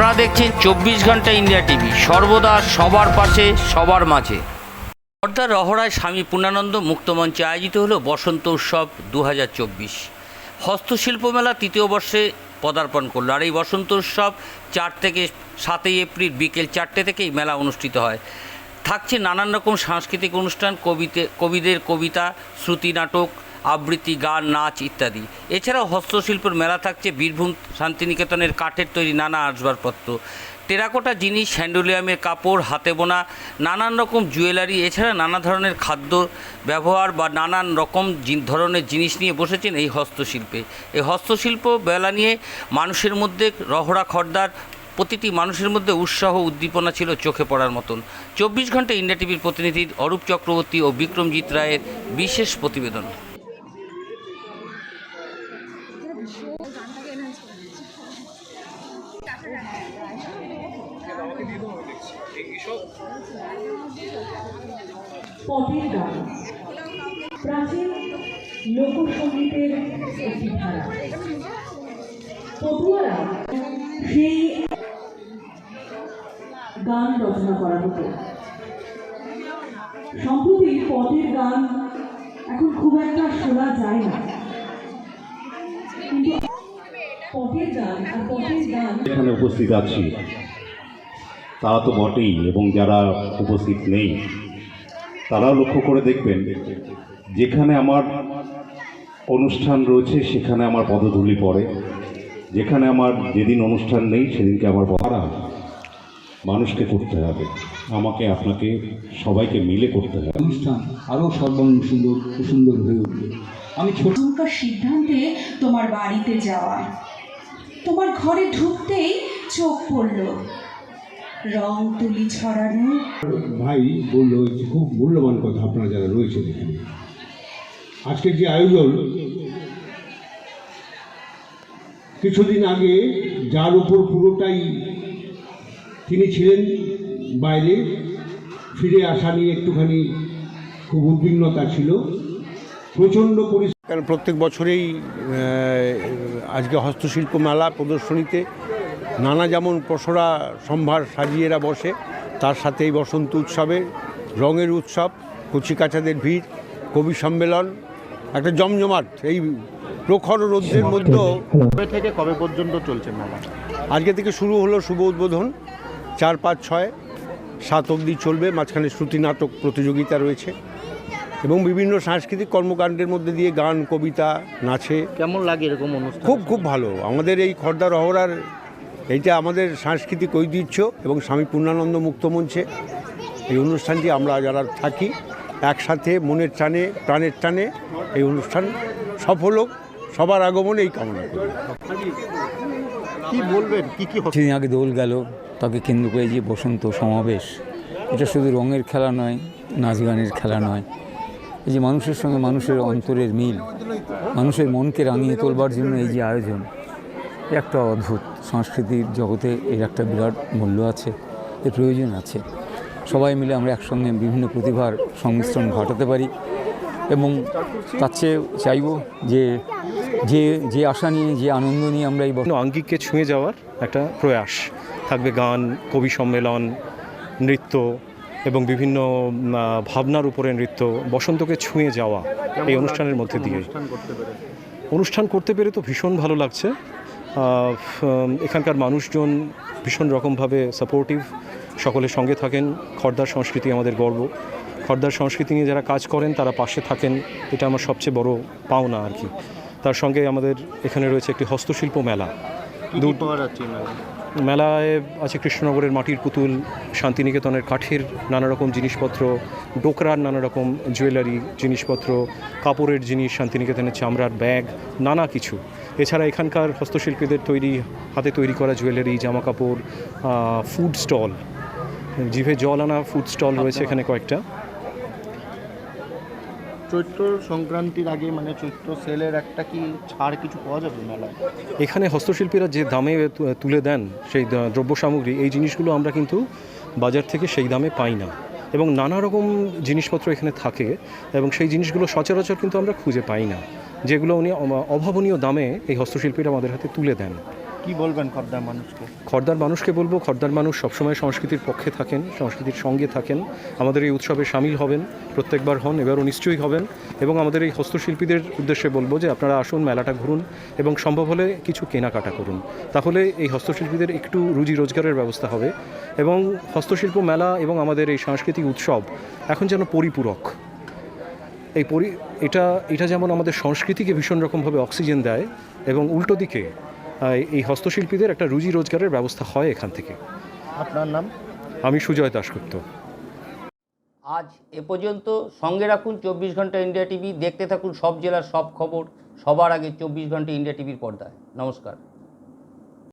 আপনারা দেখছেন চব্বিশ ঘণ্টা ইন্ডিয়া টিভি। সর্বদা সবার পাশে, সবার মাঝে। পর্দার রহড়ায় স্বামী পূর্ণানন্দ মুক্তমঞ্চে আয়োজিত হলো বসন্ত উৎসব দু হাজার চব্বিশ। হস্তশিল্প মেলা তৃতীয় বর্ষে পদার্পণ করল। আর এই বসন্ত উৎসব চার থেকে সাতই এপ্রিল বিকেল চারটে থেকে এই মেলা অনুষ্ঠিত হয়। থাকছে নানান রকম সাংস্কৃতিক অনুষ্ঠান, কবিতে, কবিদের কবিতা, শ্রুতি নাটক আবৃত্তি, গান, নাচ ইত্যাদি। এছাড়াও হস্তশিল্পের মেলা থাকছে বীরভূম শান্তিনিকেতনের কাঠের তৈরি নানা আসবাবপত্র। টেরাকোটা জিনিস হ্যান্ডোলিয়ামের কাপড়, হাতে বোনা, নানান রকম জুয়েলারি, এছাড়া নানা ধরনের খাদ্য ব্যবহার বা নানান রকম ধরনের জিনিস নিয়ে বসেছেন এই হস্তশিল্পে। এই হস্তশিল্প বেলা নিয়ে মানুষের মধ্যে রহড়া, খর্দার, প্রতিটি মানুষের মধ্যে উৎসাহ, উদ্দীপনা ছিল চোখে পড়ার মতন। চব্বিশ ঘণ্টা ইন্ডিয়া টিভির প্রতিনিধি অরূপ চক্রবর্তী ও বিক্রমজিৎ রায়ের বিশেষ প্রতিবেদন। পটের গান। প্রাচীন লোকসঙ্গীতের একটি ধারা। পটুয়ারা সেই গান রচনা করা হতো। সম্প্রতি পটের গান এখন খুব একটা শোনা যায় না। এখানে উপস্থিত আছি। তারা তো বটেই এবং যারা উপস্থিত নেই তারাও লক্ষ্য করে দেখবেন যেখানে আমার অনুষ্ঠান রয়েছে সেখানে আমার পদধূলি পড়ে। যেখানে আমার যেদিন অনুষ্ঠান নেই সেদিনকে আমার পড়া মানুষকে করতে হবে। আমাকে আপনাকে সবাইকে মিলে করতে হবে। অনুষ্ঠান আরও সর্বাঙ্গ সুন্দর সুন্দর হয়ে উঠবে। আমি ছোট আচমকা সিদ্ধান্তে তোমার বাড়িতে যাওয়া। তোমার ঘরে ঢুকতেই চোখ পড়ল। রং তুলি ছড়ানো ভাই বলল খুব মূল্যবান কথা আপনারা যারা রয়েছেন এখানে। আজকের যে আয়োজন কিছুদিন আগে যার উপর পুরোটাই তিনি ছিলেন বাইরে ফিরে আসা নিয়ে একটুখানি খুব উদ্বিগ্নতা ছিল। প্রচণ্ড পরিস্থিতি কারণ প্রত্যেক বছরেই আজকে হস্তশিল্প মেলা প্রদর্শনীতে নানা যেমন পসরা সম্ভার সাজিয়ে এরা বসে তার সাথে এই বসন্ত উৎসবে রঙের উৎসব কচিকাচাদের ভিড় কবি সম্মেলন একটা জমজমাট এই প্রখর রৌদ্রের মধ্যেও কবে থেকে কবে পর্যন্ত চলছে মেলা? আজকে থেকে শুরু হলো শুভ উদ্বোধন চার পাঁচ ছয় সাত অবধি চলবে মাঝখানে শ্রুতি নাটক প্রতিযোগিতা রয়েছে। এবং বিভিন্ন সাংস্কৃতিক কর্মকাণ্ডের মধ্যে দিয়ে গান কবিতা নাচে। কেমন লাগে এরকম অনুষ্ঠান? খুব খুব ভালো। আমাদের এই খর্দা রহরার এইটা আমাদের সাংস্কৃতিক ঐতিহ্য এবং স্বামী পূর্ণানন্দ মুক্ত মঞ্চে। এই অনুষ্ঠানটি আমরা যারা থাকি একসাথে মনের টানে প্রাণের টানে এই অনুষ্ঠান সফল হোক। সবার আগমনে এই কামনা করি। কি বলবেন? কি কি হচ্ছে? আগে দোল গেল তাকে কেন্দ্র করে যে বসন্ত সমাবেশ এটা শুধু রঙের খেলা নয় নাচ গানের খেলা নয়। এই যে মানুষের সঙ্গে মানুষের অন্তরের মিল, মানুষের মনকে রাঙিয়ে তোলবার জন্য এই যে আয়োজন একটা অদ্ভুত সংস্কৃতির জগতে এর একটা বিরাট মূল্য আছে, এর প্রয়োজন আছে। সবাই মিলে আমরা একসঙ্গে বিভিন্ন প্রতিভার সংমিশ্রণ ঘটাতে পারি এবং তার চেয়ে চাইব যে যে যে আশা নিয়ে, যে আনন্দ নিয়ে আমরা এই আঙ্গিককে ছুঁয়ে যাওয়ার একটা প্রয়াস। থাকবে গান, কবি সম্মেলন, নৃত্য এবং বিভিন্ন ভাবনার উপরে নৃত্য বসন্তকে ছুঁয়ে যাওয়া এই অনুষ্ঠানের মধ্যে দিয়ে অনুষ্ঠান করতে পেরে তো ভীষণ ভালো লাগছে। এখানকার মানুষজন ভীষণ রকমভাবে সাপোর্টিভ সকলের সঙ্গে থাকেন। খর্দার সংস্কৃতি আমাদের গর্ব। খর্দার সংস্কৃতি নিয়ে যারা কাজ করেন তারা পাশে থাকেন। এটা আমার সবচেয়ে বড় পাওনা আর কি। তার সঙ্গে আমাদের এখানে রয়েছে একটি হস্তশিল্প মেলা। কি মেলায়? মেলায় আছে কৃষ্ণনগরের মাটির পুতুল শান্তিনিকেতনের কাঠের নানা রকম জিনিসপত্র ডোকরার নানা রকম জুয়েলারি জিনিসপত্র কাপড়ের জিনিস শান্তিনিকেতনের চামড়ার ব্যাগ নানা কিছু এছাড়া এখানকার হস্তশিল্পীদের তৈরি হাতে তৈরি করা জুয়েলারি জামা কাপড় ফুড স্টল জিভে জল আনা ফুড স্টল রয়েছে এখানে কয়েকটা চৈত্র সংক্রান্তির আগে মানে চৈত্র সেলের একটা কি ছাড় কিছু পাওয়া যাবে মেলায়? এখানে হস্তশিল্পীরা যে দামে তুলে দেন সেই দ্রব্য সামগ্রী এই জিনিসগুলো আমরা কিন্তু বাজার থেকে সেই দামে পাই না। এবং নানা রকম জিনিসপত্র এখানে থাকে এবং সেই জিনিসগুলো সচরাচর কিন্তু আমরা খুঁজে পাই না, যেগুলো উনি অভাবনীয় দামে এই হস্তশিল্পীরা আমাদের হাতে তুলে দেন। কি বলবেন খদ্দার মানুষকে? খর্দার মানুষকে বলব খর্দার মানুষ সবসময় সংস্কৃতির পক্ষে থাকেন, সংস্কৃতির সঙ্গে থাকেন। আমাদের এই উৎসবে সামিল হবেন, প্রত্যেকবার হন, এবারও নিশ্চয়ই হবেন। এবং আমাদের এই হস্তশিল্পীদের উদ্দেশ্যে বলব যে আপনারা আসুন, মেলাটা ঘুরুন এবং সম্ভব হলে কিছু কেনাকাটা করুন। তাহলে এই হস্তশিল্পীদের একটু রুজি রোজগারের ব্যবস্থা হবে এবং হস্তশিল্প মেলা এবং আমাদের এই সাংস্কৃতিক উৎসব এখন যেন পরিপূরক। এই পরি, এটা এটা যেমন আমাদের সংস্কৃতিকে ভীষণ রকমভাবে অক্সিজেন দেয় এবং উল্টো দিকে এই হস্তশিল্পীদের একটা রুজি রোজগারের ব্যবস্থা হয় এখান থেকে। আপনার নাম? আমি সুজয় দাশগুপ্ত। আজ এ পর্যন্ত সঙ্গে রাখুন চব্বিশ ঘণ্টা ইন্ডিয়া টিভি দেখতে থাকুন সব জেলার সব খবর সবার আগে চব্বিশ ঘণ্টা ইন্ডিয়া টিভির পর্দায়। নমস্কার।